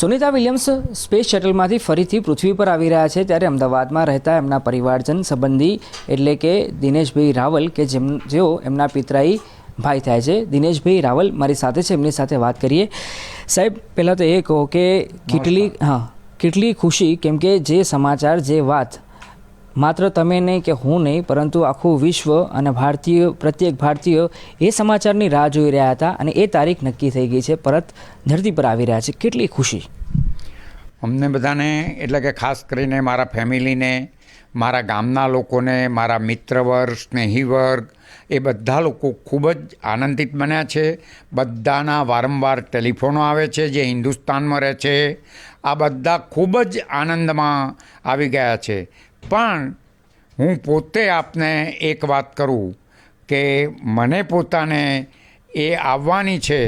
Sunita Williams space શટલમાંથી ફરીથી પૃથ્વી પર આવી રહ્યા છે ત્યારે અમદાવાદમાં રહેતા એમના પરિવારજન સંબંધી એટલે કે દિનેશભાઈ રાવલ કે જેમ જેઓ એમના પિતરાઈ ભાઈ થાય છે. દિનેશભાઈ રાવલ મારી સાથે છે એમની સાથે વાત કરીએ. સાહેબ પહેલાં તો એ કહો કે કેટલી હા કેટલી ખુશી કેમ કે જે સમાચાર જે વાત માત્ર તમે નહીં કે હું નહીં, પરંતુ આખું વિશ્વ અને ભારતીય, પ્રત્યેક ભારતીય એ સમાચારની રાહ જોઈ રહ્યા હતા અને એ તારીખ નક્કી થઈ ગઈ છે. પરત ધરતી પર આવી રહ્યા છે. કેટલી ખુશી. અમને બધાને, એટલે કે ખાસ કરીને મારા ફેમિલીને, મારા ગામના લોકોને, મારા મિત્ર વર્ગ સ્નેહી વર્ગ એ બધા લોકો ખૂબ જ આનંદિત બન્યા છે. બધાના વારંવાર ટેલિફોનો આવે છે, જે હિન્દુસ્તાનમાં રહે છે. આ બધા ખૂબ જ આનંદમાં આવી ગયા છે. પણ હું પોતે આપને એક વાત કરું કે મને પોતાને એ આવવાની છે,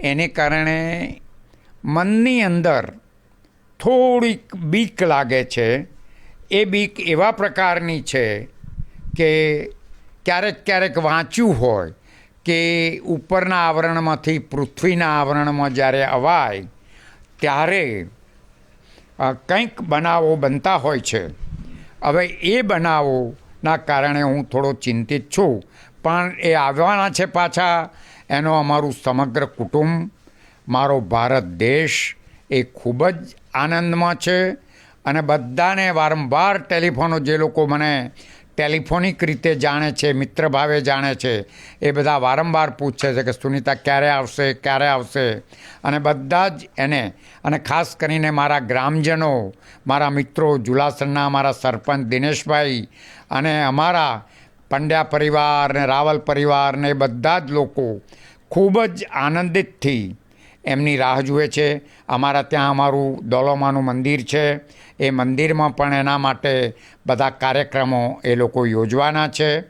એને કારણે મનની અંદર થોડીક બીક લાગે છે. એ બીક એવા પ્રકારની છે કે ક્યારેક ક્યારેક વાંચ્યું હોય કે ઉપરના આવરણમાંથી પૃથ્વીના આવરણમાં જ્યારે અવાય ત્યારે કંઈક બનાવો બનતા હોય છે. હવે એ બનાવોના કારણે હું થોડો ચિંતિત છું. પણ એ આવવાના છે પાછા. એનો અમારું સમગ્ર કુટુંબ, મારો ભારત દેશ એ ખૂબ જ આનંદમાં છે. અને બધાને વારંવાર ટેલિફોનો જે લોકો મને ટેલિફોનિક રીતે જાણે છે, મિત્ર ભાવે જાણે છે, એ બધા વારંવાર પૂછે છે કે, સુનિતા, ક્યારે આવશે ક્યારે આવશે? અને બધા જ એને, અને ખાસ કરીને મારા ગ્રામજનો, મારા મિત્રો જુલાસનના મારા સરપંચ દિનેશભાઈ અને અમારા પંડ્યા પરિવાર ને રાવલ પરિવાર ને બધા જ લોકો ખૂબ જ આનંદિતથી એમની રાહ જુએ છે. અમારા ત્યાં અમારું દોલોમાનું મંદિર છે. એ મંદિરમાં પણ એના માટે બધા કાર્યક્રમો એ લોકો યોજવાના છે.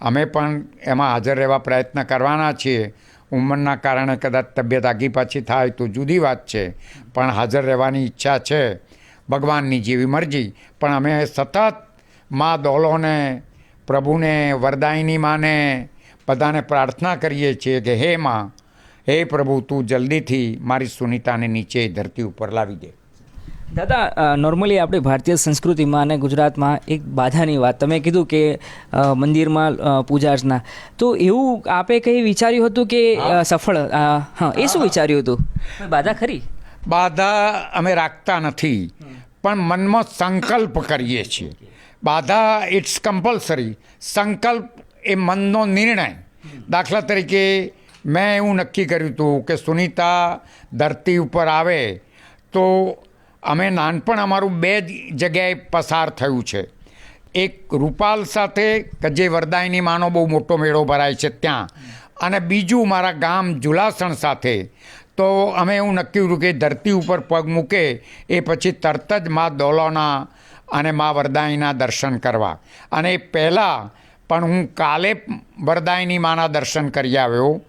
અમે પણ એમાં હાજર રહેવા પ્રયત્ન કરવાના છીએ. ઉંમરના કારણે કદાચ તબિયત આગી પાછી થાય તો જુદી વાત છે, પણ હાજર રહેવાની ઈચ્છા છે. ભગવાનની જેવી મરજી. પણ અમે સતત મા દોલોને, પ્રભુને, વરદાયની માને બધાને પ્રાર્થના કરીએ છીએ કે હે માં, હે પ્રભુ તું જલ્દીથી મારી સુનિતાને નીચે ધરતી ઉપર લાવી દે. દાદા નોર્મલી આપણે ભારતીય સંસ્કૃતિમાં અને ગુજરાતમાં એક બાધાની વાત. તમે કીધું કે મંદિરમાં પૂજા અર્ચના. તો એવું આપે કંઈ વિચાર્યું હતું કે સફળ હા એ શું વિચાર્યું હતું? બાધા ખરી? બાધા અમે રાખતા નથી. પણ મનમાં સંકલ્પ કરીએ છીએ. બાધા ઇટ્સ કમ્પલસરી સંકલ્પ એ મનનો નિર્ણય. દાખલા તરીકે મેં એવું નક્કી કર્યું હતું કે સુનિતા ધરતી ઉપર આવે તો અમે નાનપણ અમારું બે જગ્યાએ પસાર થયું છે. એક રૂપાલ સાથે, કે જે વરદાયની માનો બહુ મોટો મેળો ભરાય છે ત્યાં. અને બીજું મારા ગામ જુલાસણ સાથે. તો અમે એવું નક્કી કર્યું કે ધરતી ઉપર પગ મૂકે, એ પછી તરત જ મા દોલોના અને મા વરદાયના દર્શન કરવા. અને એ પહેલાં પણ હું કાલે વરદાયની માના દર્શન કરી આવ્યો.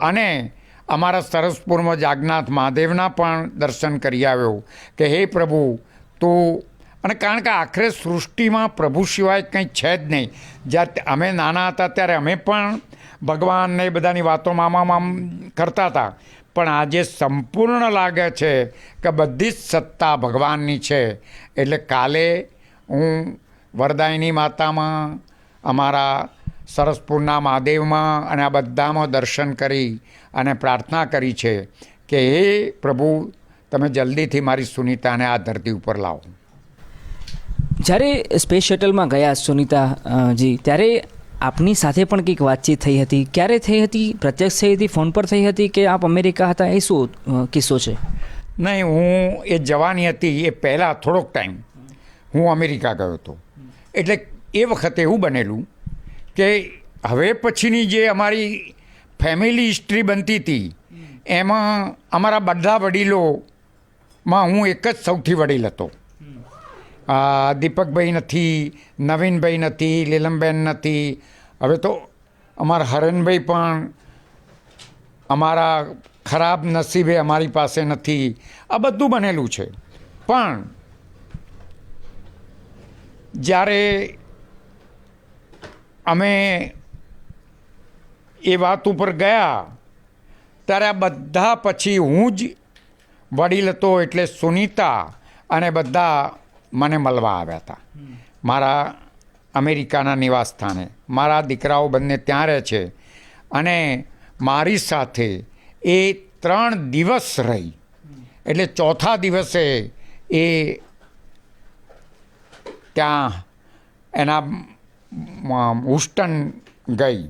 અને અમારા સરસપુરમાં જાગનાથ મહાદેવના પણ દર્શન કરી આવ્યો કે હે પ્રભુ, તું અને કારણ કે આખરે સૃષ્ટિમાં પ્રભુ સિવાય કંઈ છે જ નહીં. જ્યારે અમે નાના હતા ત્યારે અમે પણ ભગવાનને બધાની વાતો મામા મામ કરતા હતા. પણ આજે સંપૂર્ણ લાગે છે કે બધી જ સત્તા ભગવાનની છે. એટલે કાલે હું વરદાયની માતામાં અમારા સરસપુરના મહાદેવમાં અને આ બધામાં દર્શન કરી અને પ્રાર્થના કરી છે કે હે પ્રભુ તમે જલ્દીથી મારી સુનિતાને આ ધરતી ઉપર લાવો. જ્યારે સ્પેસ શટલમાં ગયા સુનિતાજી જી ત્યારે આપની સાથે પણ કંઈક વાતચીત થઈ હતી. ક્યારે થઈ હતી? પ્રત્યક્ષ થઈ હતી? ફોન પર થઈ હતી કે આપ અમેરિકા હતા? એ શું કિસ્સો છે? નહીં હું એ જવાની હતી એ પહેલાં થોડોક ટાઈમ. હું અમેરિકા ગયો હતો. એટલે એ વખતે એવું બનેલું કે હવે પછીની જે અમારી ફેમિલી હિસ્ટ્રી બનતી હતી, એમાં અમારા બધા વડીલોમાં હું એક જ સૌથી વડીલ હતો. દીપકભાઈ નથી, નવીનભાઈ નથી, લીલમબેન નથી. હવે તો અમારા હરનભાઈ પણ અમારા ખરાબ નસીબે અમારી પાસે નથી. આ બધું બનેલું છે. પણ જ્યારે અમે એ વાત ઉપર ગયા, ત્યારે આ બધા પછી હું જ વડીલ હતો એટલે સુનીતા અને બધા મને મળવા આવ્યા હતા. મારા અમેરિકાના નિવાસ સ્થાને મારા દીકરાઓ બંને ત્યાં રહે છે અને મારી સાથે એ ત્રણ દિવસ રહી. એટલે ચોથા દિવસે એ ત્યાં એના હુસ્ટન ગઈ.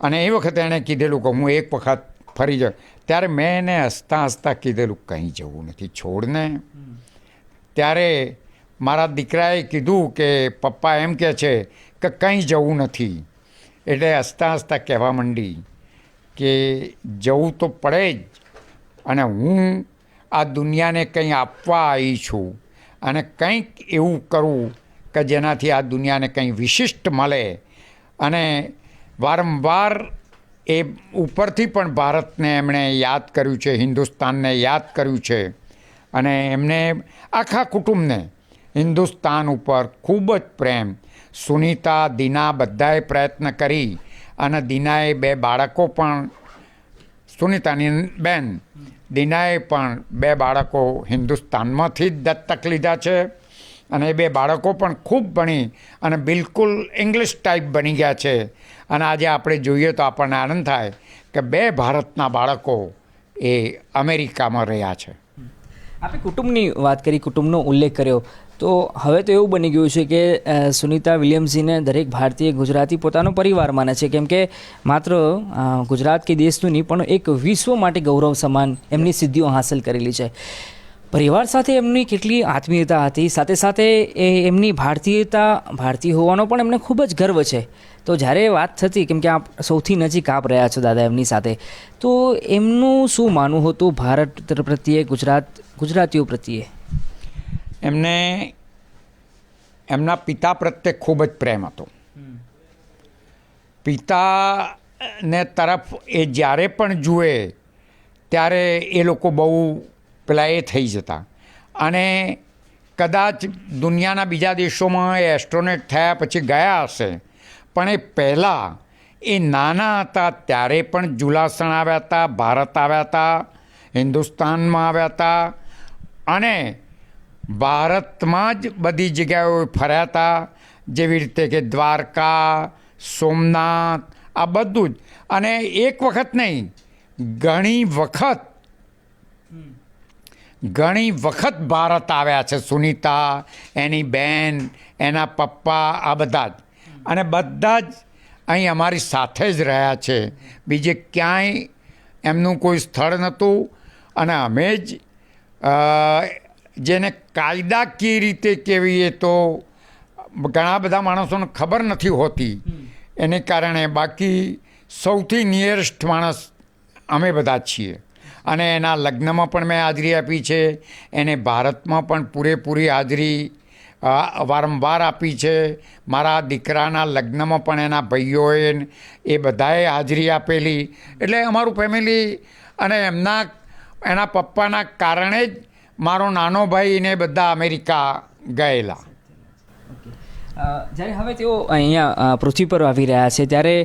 અને એ વખતે એણે કીધેલું કે હું એક વખત ફરી જાઉં. ત્યારે મેં એને હસતા હસતા કીધેલું, કંઈ જવું નથી, છોડને. ત્યારે મારા દીકરાએ કીધું કે પપ્પા એમ કહે છે કે કંઈ જવું નથી. એટલે હસતા હસતા કહેવા માંડી કે જવું તો પડે જ, અને હું આ દુનિયાને કંઈ આપવા આવી છું અને કંઈક એવું કરું કે જેનાથી આ દુનિયાને કંઈ વિશિષ્ટ મળે. અને વારંવાર એ ઉપરથી પણ ભારતને એમણે યાદ કર્યું છે, હિન્દુસ્તાનને યાદ કર્યું છે. અને એમને આખા કુટુંબને હિન્દુસ્તાન ઉપર ખૂબ જ પ્રેમ. સુનિતા, દીના બધાએ પ્રયત્ન કરી અને દીનાએ બે બાળકો પણ, સુનિતાની બેન દીનાએ પણ બે બાળકો હિન્દુસ્તાનમાંથી જ દત્તક લીધા છે. અને એ બે બાળકો પણ ખૂબ ભણી અને બિલકુલ ઇંગ્લિશ ટાઈપ બની ગયા છે. અને આજે આપણે જોઈએ તો આપણને આનંદ થાય કે બે ભારતના બાળકો એ અમેરિકામાં રહ્યા છે. આપણે કુટુંબની વાત કરી, કુટુંબનો ઉલ્લેખ કર્યો. તો હવે તો એવું બની ગયું છે કે સુનિતા વિલિયમ્સજીને દરેક ભારતીય ગુજરાતી પોતાનો પરિવાર માને છે. કેમ કે માત્ર ગુજરાત કે દેશનું નહીં, પણ એક વિશ્વ માટે ગૌરવ સમાન એમની સિદ્ધિઓ હાંસલ કરેલી છે. પરિવાર સાથે એમની કેટલી આત્મીયતા હતી, સાથે સાથે એ એમની ભારતીયતા, ભારતીય હોવાનો પણ એમને ખૂબ જ ગર્વ છે. તો જ્યારે વાત થતી, કેમ કે આપ સૌથી નજીક આપ રહ્યા છો દાદા એમની સાથે, તો એમનું શું માનવું હતું ભારત પ્રત્યે, ગુજરાત, ગુજરાતીઓ પ્રત્યે? એમને, એમના પિતા પ્રત્યે ખૂબ જ પ્રેમ હતો. પિતાને તરફ એ જ્યારે પણ જુએ, ત્યારે એ લોકો બહુ પેલા એ થઈ જતા. અને કદાચ દુનિયાના બીજા દેશોમાં એ એસ્ટ્રોનેટ થયા પછી ગયા હશે, પણ એ પહેલાં એ નાના હતા ત્યારે પણ જુલાસણ આવ્યા હતા, ભારત આવ્યા હતા, હિન્દુસ્તાનમાં આવ્યા હતા અને ભારતમાં જ બધી જગ્યાઓ ફર્યા હતા, જેવી રીતે કે દ્વારકા, સોમનાથ, આ બધું જ. અને એક વખત નહીં, ઘણી વખત ઘણી વખત ભારત આવ્યા છે સુનીતા એની બેન એના પપ્પા આ બધા જ. અને બધા જ અહીં અમારી સાથે જ રહ્યા છે. બીજે ક્યાંય એમનું કોઈ સ્થળ નહોતું. અને અમે જ જેને કાયદાકીય રીતે કહેવીએ તો ઘણા બધા માણસોને ખબર નથી હોતી. એને કારણે બાકી સૌથી નિયરેસ્ટ માણસ અમે બધા છીએ. અને એના લગ્નમાં પણ મેં હાજરી આપી છે. એને ભારતમાં પણ પૂરેપૂરી હાજરી વારંવાર આપી છે. મારા દીકરાના લગ્નમાં પણ એના ભાઈઓએ એ બધાએ હાજરી આપેલી. એટલે અમારું ફેમિલી અને એમના, એના પપ્પાના કારણે જ મારો નાનો ભાઈ ને બધા અમેરિકા ગયેલા. જ્યારે હવે તેઓ અહીંયા પૃથ્વી પર આવી રહ્યા છે, ત્યારે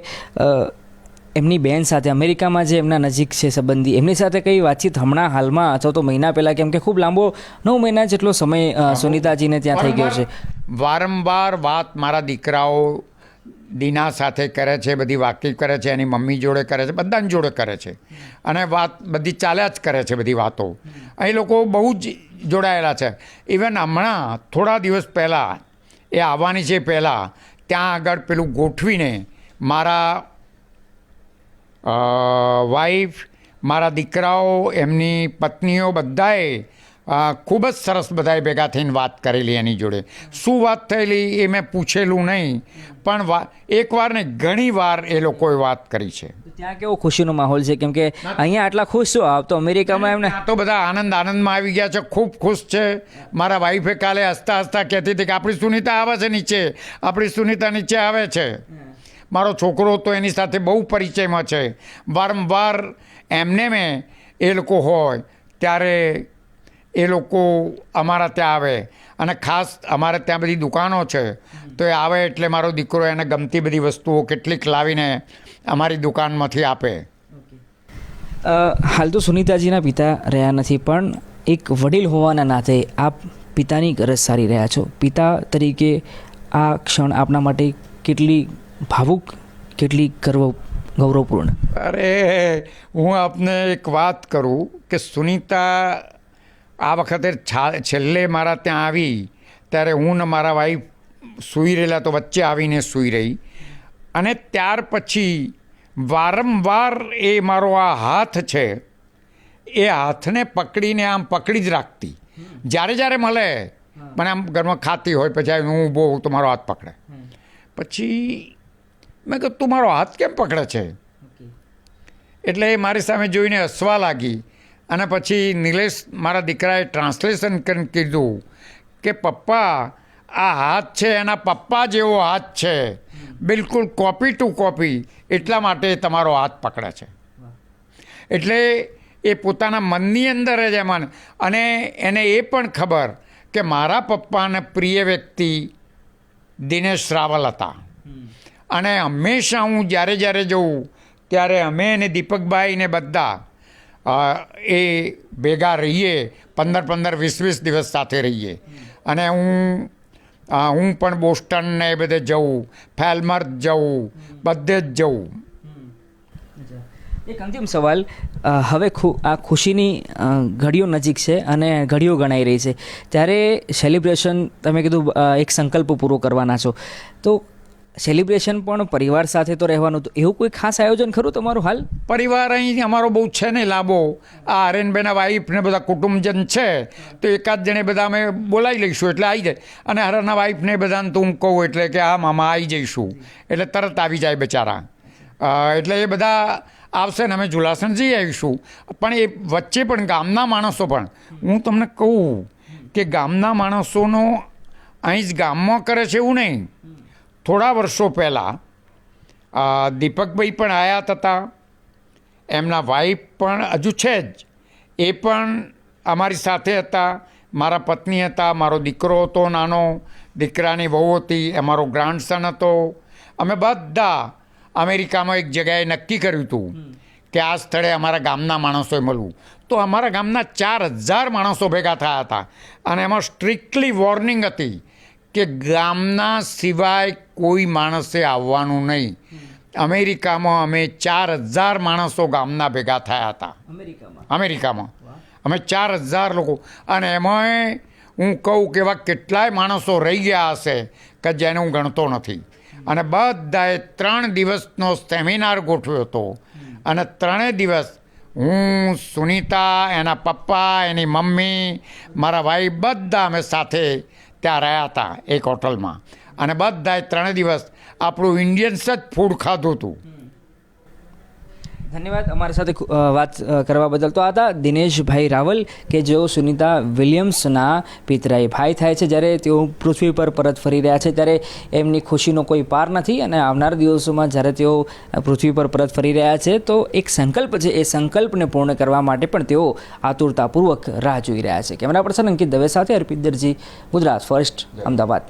એમની બેન સાથે અમેરિકામાં જે એમના નજીક છે સંબંધી એમની સાથે કઈ વાતચીત હમણાં હાલમાં અથવા તો મહિના પહેલાં કેમ કે ખૂબ લાંબો નવ મહિના જેટલો સમય સુનિતાજીને સુનીતાજીને ત્યાં થઈ ગયો છે. વારંવાર વાત મારા દીકરાઓ દીના સાથે કરે છે બધી વાકેફ કરે છે એની મમ્મી જોડે કરે છે બધાની જોડે કરે છે. અને વાત બધી ચાલ્યા જ કરે છે બધી વાતો. અહીં લોકો બહુ જ જોડાયેલા છે. ઇવન હમણાં થોડા દિવસ પહેલાં એ આવવાની છે પહેલાં ત્યાં આગળ પેલું ગોઠવીને મારા વાઈફ મારા દીકરાઓ એમની પત્નીઓ બધાએ ખૂબ જ સરસ બધાએ ભેગા થઈને વાત કરેલી એની જોડે. શું વાત થયેલી એ મેં પૂછેલું નહીં પણ વા એકવાર ને ઘણી વાર એ લોકોએ વાત કરી છે. ત્યાં કેવો ખુશીનો માહોલ છે? કેમ કે અહીંયા આટલા ખુશ છો આપ? તો અમેરિકામાં એમને તો બધા આનંદ આનંદમાં આવી ગયા છે ખૂબ ખુશ છે. મારા વાઈફે કાલે હસતા હસતા કહેતી હતી કે આપણી સુનિતા આવે છે નીચે આપણી સુનિતા નીચે આવે છે. મારો છોકરો તો એની સાથે બહુ પરિચયમાં છે. વારંવાર એમને મેં એ લોકો હોય, ત્યારે એ લોકો અમારા ત્યાં આવે. અને ખાસ અમારે ત્યાં બધી દુકાનો છે, તો એ આવે એટલે મારો દીકરો એને ગમતી બધી વસ્તુઓ કેટલીક લાવીને અમારી દુકાનમાંથી આપે. હાલ તો સુનિતાજીના પિતા રહ્યા નથી, પણ એક વડીલ હોવાના નાતે આપ પિતાની ગરજ સારી રહ્યા છો. પિતા તરીકે આ ક્ષણ આપના માટે કેટલી ભાવુક કેટલી ગર્વ ગૌરવપૂર્ણ? અરે હું આપને એક વાત કરું કે સુનિતા આ વખતે છા- છેલ્લે મારા ત્યાં આવી ત્યારે હું ને મારા વાઈફ સૂઈ રહેલા તો વચ્ચે આવીને સૂઈ રહી. અને ત્યાર પછી વારંવાર એ મારો આ હાથ છે એ હાથને પકડીને આમ પકડી જ રાખતી. જ્યારે જ્યારે મળે મને આમ ઘરમાં ખાતી હોય પછી હું ઊભો તો મારો હાથ પકડે. પછી મેં કહ્યું તું મારો હાથ કેમ પકડે છે? એટલે એ મારી સામે જોઈને હસવા લાગી. અને પછી નિલેશ મારા દીકરાએ ટ્રાન્સલેશન કરીને કીધું કે પપ્પા આ હાથ છે એના પપ્પા જેવો હાથ છે. બિલકુલ કોપી ટુ કોપી એટલા માટે તમારો હાથ પકડે છે. એટલે એ પોતાના મનની અંદર જ એમાં અને એને એ પણ ખબર કે મારા પપ્પાને પ્રિય વ્યક્તિ દિનેશ રાવલ હતા. અને હંમેશા હું જ્યારે જ્યારે જઉં, ત્યારે અમે અને દીપકભાઈને બધા એ ભેગા રહીએ, પંદર પંદર વીસ વીસ દિવસ સાથે રહીએ. અને હું હું પણ બોસ્ટન ને એ બધે જઉં ફેલમર્થ જઉં, બધે જ જઉં. એક અંતિમ સવાલ હવે આ ખુશીની ઘડીઓ નજીક છે અને ઘડીઓ ગણાઈ રહી છે. ત્યારે સેલિબ્રેશન તમે કીધું એક સંકલ્પ પૂરો કરવાના છો. તો સેલિબ્રેશન પણ પરિવાર સાથે તો રહેવાનું તો એવું કોઈ ખાસ આયોજન ખરું તમારું હાલ? પરિવાર અહીં અમારો બહુ છે ને લાંબો. આ હરેનબેના વાઈફ ને બધા કુટુંબજન છે, તો એકાદ જણે બધા અમે બોલાવી લઈશું એટલે આવી જાય. અને હરના વાઈફને બધાને તો હું કહું એટલે કે હા મામા આવી જઈશું. એટલે તરત આવી જાય બિચારા. એટલે એ બધા આવશે ને અમે જુલાસણ જઈ આવીશું. પણ એ વચ્ચે પણ ગામના માણસો પણ, હું તમને કહું કે ગામના માણસોનો અહીં જ ગામમાં કરે છે એવું નહીં. થોડા વર્ષો પહેલાં દીપકભાઈ પણ આવ્યા જ હતા એમના વાઈફ પણ હજુ છે જ. એ પણ અમારી સાથે હતા. મારા પત્ની હતા મારો દીકરો હતો નાનો દીકરાની વહુ હતી અમારો ગ્રાન્ડસન હતો. અમે બધા અમેરિકામાં એક જગ્યાએ નક્કી કર્યું હતું કે આ સ્થળે અમારા ગામના માણસોએ મળવું. તો અમારા ગામના ચાર હજાર માણસો ભેગા થયા હતા. અને એમાં સ્ટ્રિક્ટલી વોર્નિંગ હતી કે ગામના સિવાય કોઈ માણસે આવવાનું નહીં. અમેરિકામાં અમે ચાર હજાર માણસો ગામના ભેગા થયા હતા. અમેરિકામાં? અમે ચાર હજાર લોકો. અને એમાં હું કહું કે એવા કેટલાય માણસો રહી ગયા હશે કે જેને હું ગણતો નથી. અને બધાએ ત્રણ દિવસનો સેમિનાર ગોઠવ્યો હતો. અને ત્રણેય દિવસ હું સુનીતા એના પપ્પા એની મમ્મી મારા ભાઈ બધા અમે સાથે ત્યાં રહ્યા હતા એક હોટલમાં. અને બધાએ ત્રણ દિવસ આપણું ઇન્ડિયન્સ જ ફૂડ ખાધું હતું. ધન્યવાદ. અમારી સાથે વાત કરવા બદલ તો હતા દિનેશભાઈ રાવલ કે જેઓ સુનિતા વિલિયમ્સના પિતરાઈ ભાઈ થાય છે. જ્યારે તેઓ પૃથ્વી પર પરત ફરી રહ્યા છે, ત્યારે એમની ખુશીનો કોઈ પાર નથી અને આવનાર દિવસોમાં જ્યારે તેઓ પૃથ્વી પર પરત ફરી રહ્યા છે, તો એક સંકલ્પ છે. એ સંકલ્પને પૂર્ણ કરવા માટે પણ તેઓ આતુરતાપૂર્વક રાહ જોઈ રહ્યા છે. કેમેરા પર્સન અંકિત દવે સાથે અર્પિત દરજી, ગુજરાત ફર્સ્ટ, અમદાવાદ.